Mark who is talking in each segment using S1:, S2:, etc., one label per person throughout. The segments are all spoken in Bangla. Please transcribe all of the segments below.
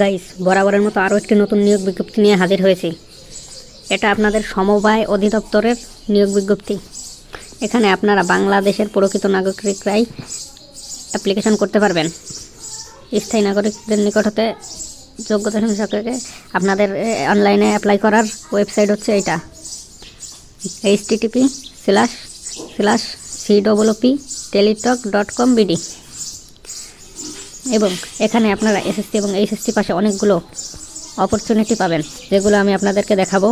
S1: গাইস বরাবরের মতো আরও একটি নতুন নিয়োগ বিজ্ঞপ্তি নিয়ে হাজির হয়েছি। এটা আপনাদের সমবায় অধিদপ্তরের নিয়োগ বিজ্ঞপ্তি। এখানে আপনারা বাংলাদেশের প্রকৃত নাগরিকরাই অ্যাপ্লিকেশন করতে পারবেন। স্থায়ী নাগরিকদের নিকট হতে যোগ্যতা সম্পর্কে আপনাদের অনলাইনে অ্যাপ্লাই করার ওয়েবসাইট হচ্ছে এইটা H TTP slash slash C double P Teletalk dot com BD এবং এখানে আপনারা এসএসসি এবং এইচএসসি পাশে অনেকগুলো অপরচুনিটি পাবেন, যেগুলো আমি আপনাদেরকে দেখাবো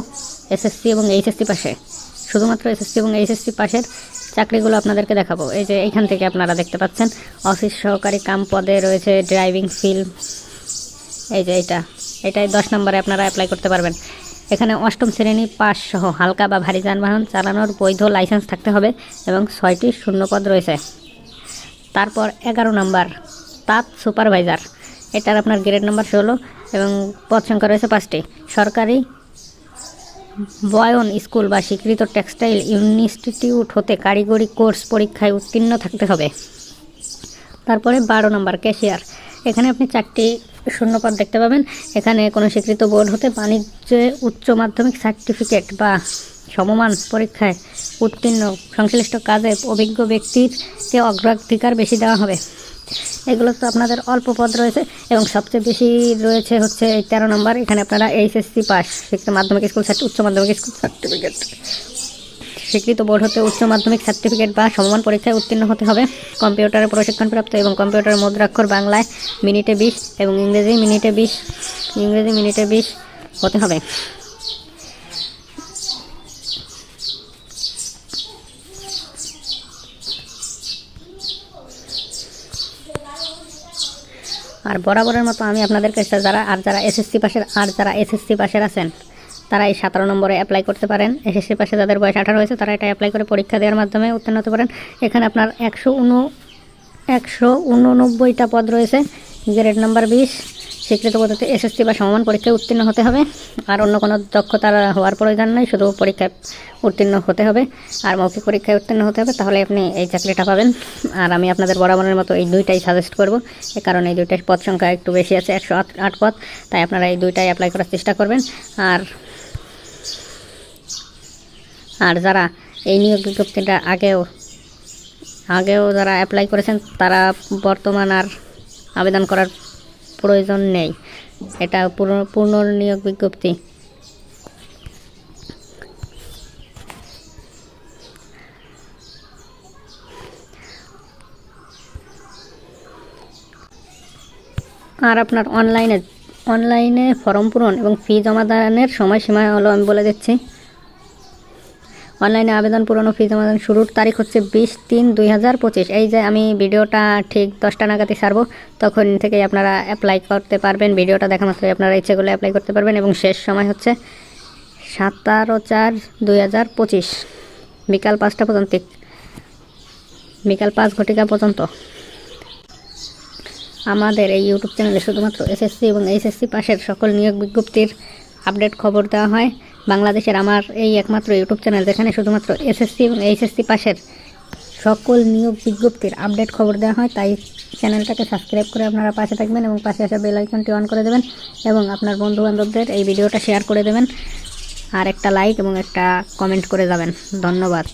S1: এসএসসি এবং এইচএসসি পাশে। শুধুমাত্র এসএসসি এবং এইচএসসি পাশের চাকরিগুলো আপনাদেরকে দেখাবো। এই যে এইখান থেকে আপনারা দেখতে পাচ্ছেন, অফিস সহকারী কাম পদে রয়েছে, ড্রাইভিং ফিল্ড, এই যে এটা। এটাই দশ নম্বরে আপনারা অ্যাপ্লাই করতে পারবেন। এখানে অষ্টম শ্রেণি পাস সহ হালকা বা ভারী যানবাহন চালানোর বৈধ লাইসেন্স থাকতে হবে এবং ছয়টি শূন্যপদ রয়েছে। তারপর এগারো নম্বর তাঁত সুপারভাইজার। এটার আপনার গ্রেড নাম্বার ষোলো এবং পদ সংখ্যা রয়েছে পাঁচটি। সরকারি বয়ন স্কুল বা স্বীকৃত টেক্সটাইল ইনস্টিটিউট হতে কারিগরি কোর্স পরীক্ষায় উত্তীর্ণ থাকতে হবে। তারপরে বারো নম্বর, ক্যাশিয়ার। এখানে আপনি চারটি শূন্যপদ দেখতে পাবেন। এখানে কোনো স্বীকৃত বোর্ড হতে বাণিজ্যে উচ্চ মাধ্যমিক সার্টিফিকেট বা সমমান পরীক্ষায় উত্তীর্ণ। সংশ্লিষ্ট কাজে অভিজ্ঞ ব্যক্তিরকে অগ্রাধিকার বেশি দেওয়া হবে। এগুলো তো আপনাদের অল্প পদ রয়েছে এবং সবচেয়ে বেশি রয়েছে হচ্ছে এই তেরো নম্বর। এখানে আপনারা এইচএসসি পাস স্বীকৃত মাধ্যমিক স্কুল উচ্চ মাধ্যমিক স্কুল সার্টিফিকেট স্বীকৃত বোর্ড হতে উচ্চ মাধ্যমিক সার্টিফিকেট বা সমমান পরীক্ষায় উত্তীর্ণ হতে হবে। কম্পিউটারে প্রশিক্ষণপ্রাপ্ত এবং কম্পিউটারের মুদ্রাক্ষর বাংলায় মিনিটে বিশ এবং ইংরেজি মিনিটে বিশ, ইংরেজি মিনিটে বিশ হতে হবে। আর বরাবরের মতো আমি আপনাদের কাছে যারা, আর যারা এসএসসি পাশের, আর যারা এসএসসি পাশের আছেন, তারা এই সতেরো নম্বরে অ্যাপ্লাই করতে পারেন। এসএসসি পাশে যাদের বয়স আঠারো হয়েছে, তারা এটা অ্যাপ্লাই করে পরীক্ষা দেওয়ার মাধ্যমে উত্তীর্ণ হতে পারেন। এখানে আপনার একশো উন, একশো উননব্বইটা পদ রয়েছে। গ্রেড নাম্বার বিশ স্বীকৃত পদ্ধতি এসএসসি বা সমমান পরীক্ষায় উত্তীর্ণ হতে হবে। আর অন্য কোনো দক্ষতা হওয়ার প্রয়োজন নেই, শুধু পরীক্ষায় উত্তীর্ণ হতে হবে। আর মৌখিক পরীক্ষায় উত্তীর্ণ হতে হবে, তাহলে আপনি এই চাকরিটা পাবেন। আর আমি আপনাদের বরাবরের মতো এই দুইটাই সাজেস্ট করব। কারণে এই দুইটাই পদ সংখ্যা একটু বেশি আছে, একশো আট পদ। তাই আপনারা এই দুইটাই অ্যাপ্লাই করার চেষ্টা করবেন। আর আর যারা এই নিয়োগ বিজ্ঞপ্তিটা আগেও আগেও যারা অ্যাপ্লাই করেছেন, তারা বর্তমান আর আবেদন করার প্রয়োজন নেই। এটা পূর্ণ বিজ্ঞপ্তি। আর আপনার অনলাইনে অনলাইনে ফর্ম পূরণ এবং ফি জমা দানের সময়সীমা হলো আমি বলে দিচ্ছি। অনলাইনে আবেদন পূরণ ও ফি জমা দান শুরুর তারিখ হচ্ছে বিশ তিন দুই হাজার পঁচিশ। এই যে আমি ভিডিওটা ঠিক দশটা নাগাদই ছাড়বো তখন থেকেই আপনারা অ্যাপ্লাই করতে পারবেন। ভিডিওটা দেখা মাত্রই আপনারা ইচ্ছে করলে অ্যাপ্লাই করতে পারবেন এবং শেষ সময় হচ্ছে সাতারো চার দুই হাজার পঁচিশ, বিকাল পাঁচটা পর্যন্ত, বিকাল পাঁচ ঘটিকা পর্যন্ত। আমাদের এই ইউটিউব চ্যানেলে শুধুমাত্র এসএসসি এবং এইচএসসি পাশের সকল নিয়োগ বিজ্ঞপ্তির আপডেট খবর দেওয়া হয়। বাংলাদেশের আমার এই একমাত্র ইউটিউব চ্যানেল, যেখানে শুধুমাত্র এসএসসি এবং এইচএসসি পাশের সকল নিয়োগ বিজ্ঞপ্তির আপডেট খবর দেওয়া হয়, তাই চ্যানেলটাকে সাবস্ক্রাইব করে আপনারা পাশে থাকবেন এবং পাশে আসা বেল আইকনটি অন করে দেবেন এবং আপনার বন্ধু বান্ধবদের এই ভিডিওটা শেয়ার করে দেবেন। আর একটা লাইক এবং একটা কমেন্ট করে যাবেন। ধন্যবাদ।